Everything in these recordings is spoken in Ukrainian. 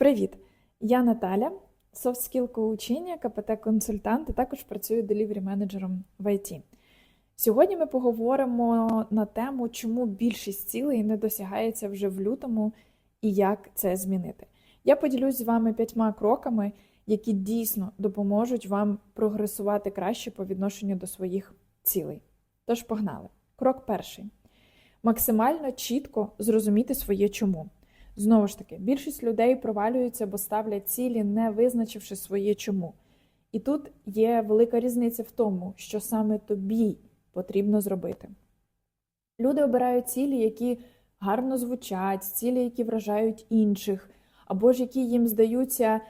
Привіт! Я Наталя, skill коучиня, КПТ-консультант, і також працюю делівері менеджером в IT. Сьогодні ми поговоримо на тему, чому більшість цілей не досягається вже в лютому і як це змінити. Я поділюсь з вами п'ятьма кроками, які дійсно допоможуть вам прогресувати краще по відношенню до своїх цілей. Тож погнали. Крок перший: максимально чітко зрозуміти своє чому. Знову ж таки, більшість людей провалюються, бо ставлять цілі, не визначивши своє чому. І тут є велика різниця в тому, що саме тобі потрібно зробити. Люди обирають цілі, які гарно звучать, цілі, які вражають інших, або ж які їм здаються,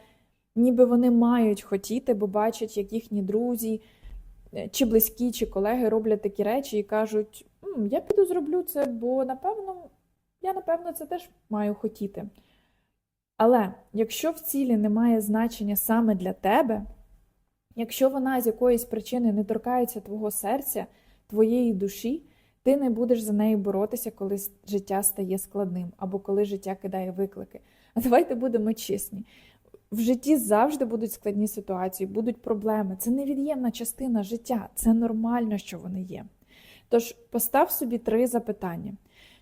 ніби вони мають хотіти, бо бачать, як їхні друзі, е, чи близькі, чи колеги роблять такі речі і кажуть: «М, я піду зроблю це, бо напевно. Я, напевно, це теж маю хотіти. Але якщо в цілі немає значення саме для тебе, якщо вона з якоїсь причини не торкається твого серця, твоєї душі, ти не будеш за нею боротися, коли життя стає складним або коли життя кидає виклики. А давайте будемо чесні. В житті завжди будуть складні ситуації, будуть проблеми. Це невід'ємна частина життя, це нормально, що вони є. Тож постав собі три запитання.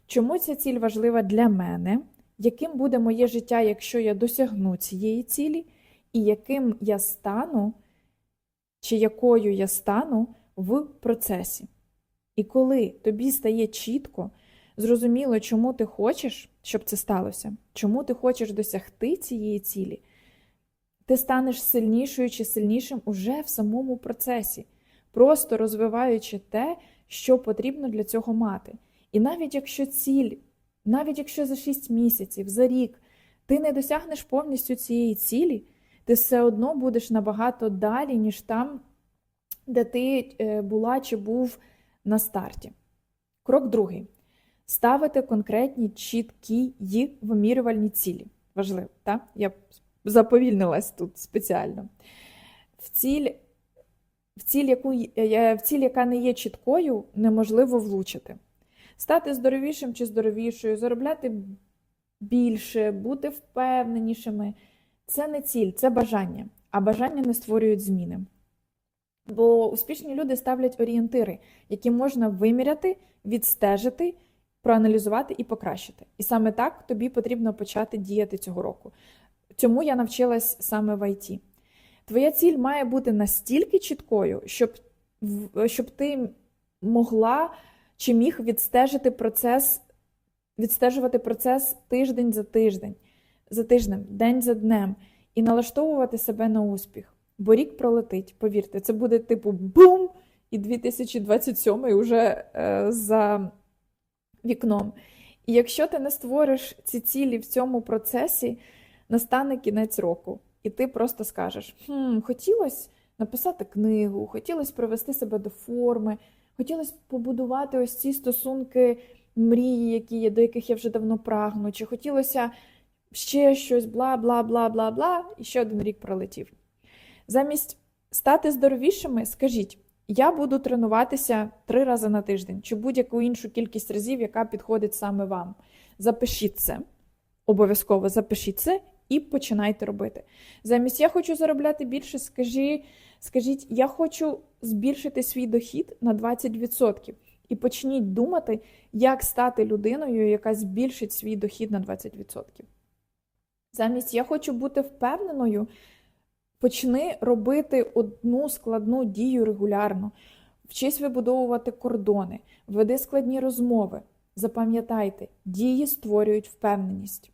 Чому ця ціль важлива для мене? Яким буде моє життя, якщо я досягну цієї цілі, і яким я стану, чи якою я стану в процесі? І коли тобі стає чітко, зрозуміло, чому ти хочеш, щоб це сталося, чому ти хочеш досягти цієї цілі, ти станеш сильнішою чи сильнішим уже в самому процесі, просто розвиваючи те, що потрібно для цього мати. І навіть якщо ціль, навіть якщо за 6 місяців, за рік ти не досягнеш повністю цієї цілі, ти все одно будеш набагато далі, ніж там, де ти е, була чи був на старті. Крок другий. Ставити конкретні, чіткі й вимірювальні цілі. Важливо, так? Я заповільнилась тут спеціально. В ціль, в ціль, яку, е, в ціль, яка не є чіткою, неможливо влучити стати здоровішим чи здоровішою, заробляти більше, бути впевненішими. Це не ціль, це бажання, а бажання не створюють зміни. Бо успішні люди ставлять орієнтири, які можна виміряти, відстежити, проаналізувати і покращити. І саме так тобі потрібно почати діяти цього року. Цьому я навчилась саме в ІТ. Твоя ціль має бути настільки чіткою, щоб, щоб ти могла чи міг відстежити процес, відстежувати процес тиждень за тиждень, за тижнем, день за днем, і налаштовувати себе на успіх. Бо рік пролетить, повірте, це буде типу бум! І 2027 уже е, за вікном. І якщо ти не створиш ці цілі в цьому процесі, настане кінець року, і ти просто скажеш: хм, хотілося написати книгу, хотілося привести себе до форми, Хотілося побудувати ось ці стосунки, мрії, які є, до яких я вже давно прагну, чи хотілося ще щось, бла, бла, бла, бла, бла, і ще один рік пролетів. Замість стати здоровішими, скажіть, я буду тренуватися три рази на тиждень, чи будь-яку іншу кількість разів, яка підходить саме вам. Запишіть це, обов'язково запишіть це і починайте робити. Замість я хочу заробляти більше, скажіть, скажіть, я хочу збільшити свій дохід на 20%. І почніть думати, як стати людиною, яка збільшить свій дохід на 20%. Замість я хочу бути впевненою, почни робити одну складну дію регулярно. Вчись вибудовувати кордони, веди складні розмови. Запам'ятайте, дії створюють впевненість.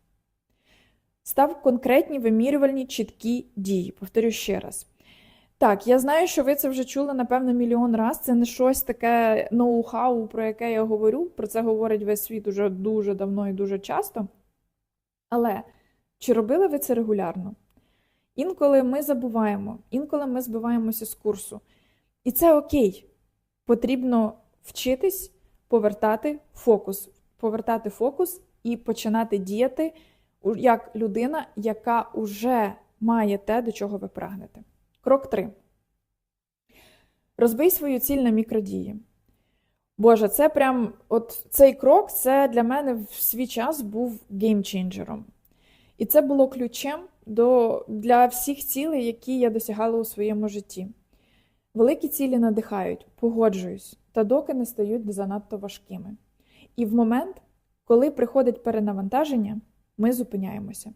Став конкретні вимірювальні чіткі дії. Повторю ще раз. Так, я знаю, що ви це вже чули, напевно, мільйон раз. Це не щось таке ноу-хау, про яке я говорю. Про це говорить весь світ уже дуже давно і дуже часто. Але чи робили ви це регулярно? Інколи ми забуваємо, інколи ми збиваємося з курсу. І це окей. Потрібно вчитись повертати фокус, повертати фокус і починати діяти як людина, яка вже має те, до чого ви прагнете. Крок 3. Розбий свою ціль на мікродії. Боже, це прям от цей крок це для мене в свій час був геймченджером. І це було ключем до, для всіх цілей, які я досягала у своєму житті. Великі цілі надихають, погоджуюсь, та доки не стають занадто важкими. І в момент, коли приходить перенавантаження, ми зупиняємося.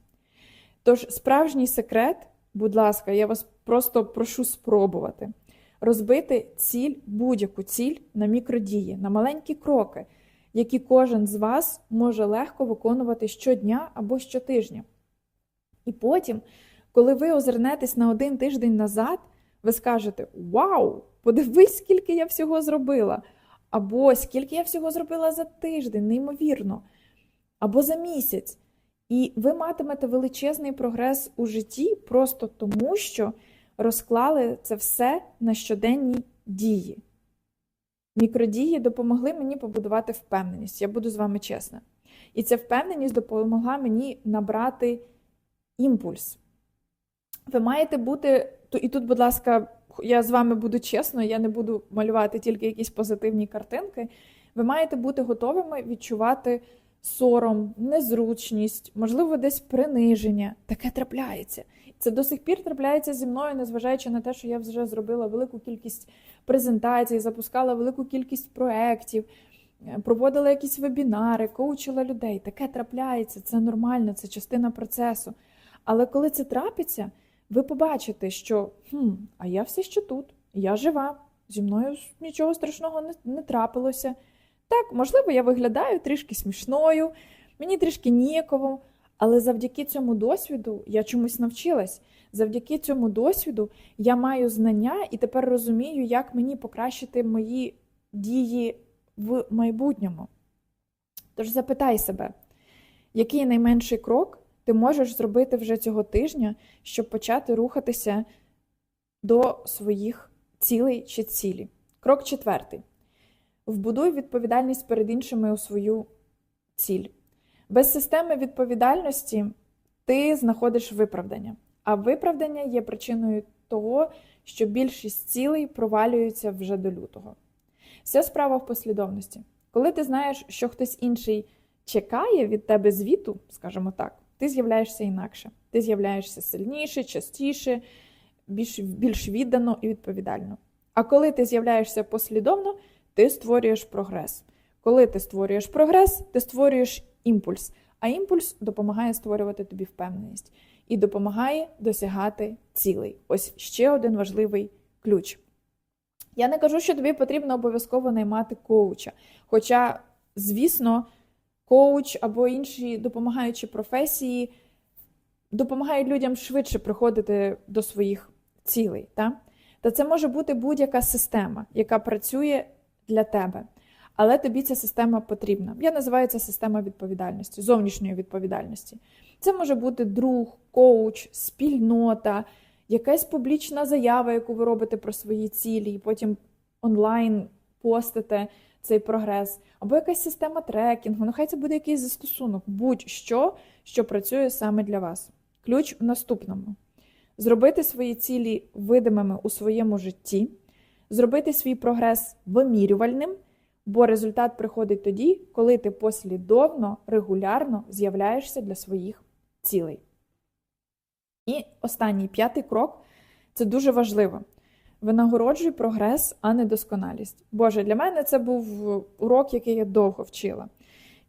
Тож, справжній секрет, будь ласка, я вас просто прошу спробувати розбити ціль, будь-яку ціль на мікродії, на маленькі кроки, які кожен з вас може легко виконувати щодня або щотижня. І потім, коли ви озирнетесь на один тиждень назад, ви скажете: Вау! Подивись, скільки я всього зробила! Або скільки я всього зробила за тиждень, неймовірно, або за місяць. І ви матимете величезний прогрес у житті просто тому, що розклали це все на щоденні дії. Мікродії допомогли мені побудувати впевненість, я буду з вами чесна. І ця впевненість допомогла мені набрати імпульс. Ви маєте бути, і тут, будь ласка, я з вами буду чесно, я не буду малювати тільки якісь позитивні картинки. Ви маєте бути готовими відчувати сором, незручність, можливо, десь приниження. Таке трапляється. Це до сих пір трапляється зі мною, незважаючи на те, що я вже зробила велику кількість презентацій, запускала велику кількість проєктів, проводила якісь вебінари, коучила людей. Таке трапляється, це нормально, це частина процесу. Але коли це трапиться, ви побачите, що хм, а я все ще тут, я жива, зі мною нічого страшного не, не трапилося. Так, можливо, я виглядаю трішки смішною, мені трішки ніяково, але завдяки цьому досвіду я чомусь навчилась. Завдяки цьому досвіду я маю знання і тепер розумію, як мені покращити мої дії в майбутньому. Тож запитай себе, який найменший крок ти можеш зробити вже цього тижня, щоб почати рухатися до своїх цілей чи цілі. Крок четвертий. Вбудуй відповідальність перед іншими у свою ціль. Без системи відповідальності ти знаходиш виправдання, а виправдання є причиною того, що більшість цілей провалюються вже до лютого. Вся справа в послідовності. Коли ти знаєш, що хтось інший чекає від тебе звіту, скажімо так, ти з'являєшся інакше. Ти з'являєшся сильніше, частіше, більш, більш віддано і відповідально. А коли ти з'являєшся послідовно, ти створюєш прогрес. Коли ти створюєш прогрес, ти створюєш імпульс, а імпульс допомагає створювати тобі впевненість і допомагає досягати цілей. Ось ще один важливий ключ. Я не кажу, що тобі потрібно обов'язково наймати коуча. Хоча, звісно, коуч або інші допомагаючі професії допомагають людям швидше приходити до своїх цілей. Та? Та це може бути будь-яка система, яка працює для тебе. Але тобі ця система потрібна. Я називаю це система відповідальності, зовнішньої відповідальності. Це може бути друг, коуч, спільнота, якась публічна заява, яку ви робите про свої цілі, і потім онлайн постите цей прогрес, або якась система трекінгу, ну хай це буде якийсь застосунок, будь-що, що працює саме для вас. Ключ в наступному: зробити свої цілі видимими у своєму житті, зробити свій прогрес вимірювальним, бо результат приходить тоді, коли ти послідовно, регулярно з'являєшся для своїх цілей. І останній п'ятий крок це дуже важливо. Винагороджуй прогрес, а не досконалість. Боже, для мене це був урок, який я довго вчила.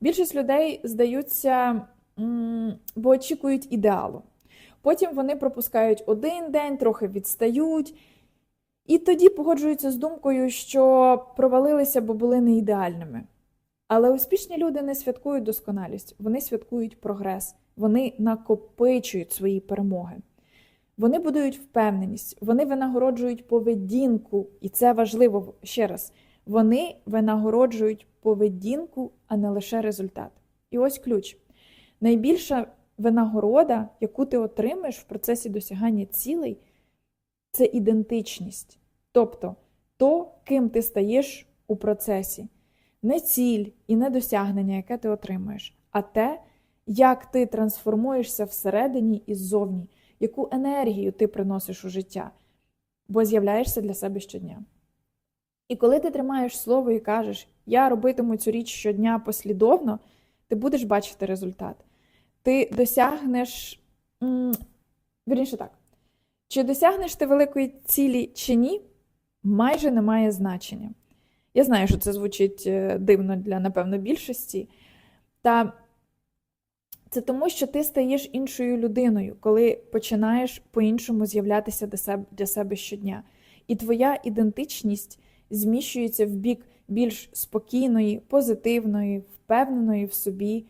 Більшість людей здаються, бо очікують ідеалу. Потім вони пропускають один день, трохи відстають, і тоді погоджуються з думкою, що провалилися, бо були не ідеальними. Але успішні люди не святкують досконалість, вони святкують прогрес, вони накопичують свої перемоги. Вони будують впевненість, вони винагороджують поведінку, і це важливо ще раз. Вони винагороджують поведінку, а не лише результат. І ось ключ. Найбільша винагорода, яку ти отримаєш в процесі досягання цілей, це ідентичність. Тобто то, ким ти стаєш у процесі. Не ціль і не досягнення, яке ти отримуєш, а те, як ти трансформуєшся всередині і ззовні яку енергію ти приносиш у життя, бо з'являєшся для себе щодня. І коли ти тримаєш слово і кажеш, я робитиму цю річ щодня послідовно, ти будеш бачити результат. ти досягнеш, вірніше так, чи досягнеш ти великої цілі чи ні, майже не має значення. Я знаю, що це звучить е, дивно для, напевно, більшості. Та це тому, що ти стаєш іншою людиною, коли починаєш по-іншому з'являтися для себе, для себе щодня. І твоя ідентичність зміщується в бік більш спокійної, позитивної, впевненої в собі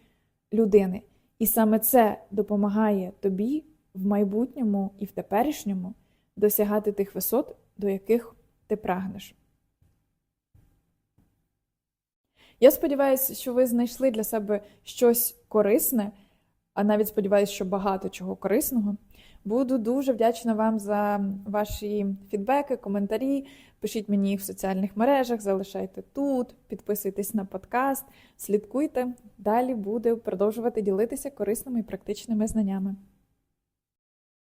людини. І саме це допомагає тобі в майбутньому і в теперішньому досягати тих висот, до яких ти прагнеш. Я сподіваюся, що ви знайшли для себе щось корисне, а навіть сподіваюся, що багато чого корисного. Буду дуже вдячна вам за ваші фідбеки, коментарі. Пишіть мені їх в соціальних мережах, залишайте тут, підписуйтесь на подкаст, слідкуйте. Далі буду продовжувати ділитися корисними і практичними знаннями.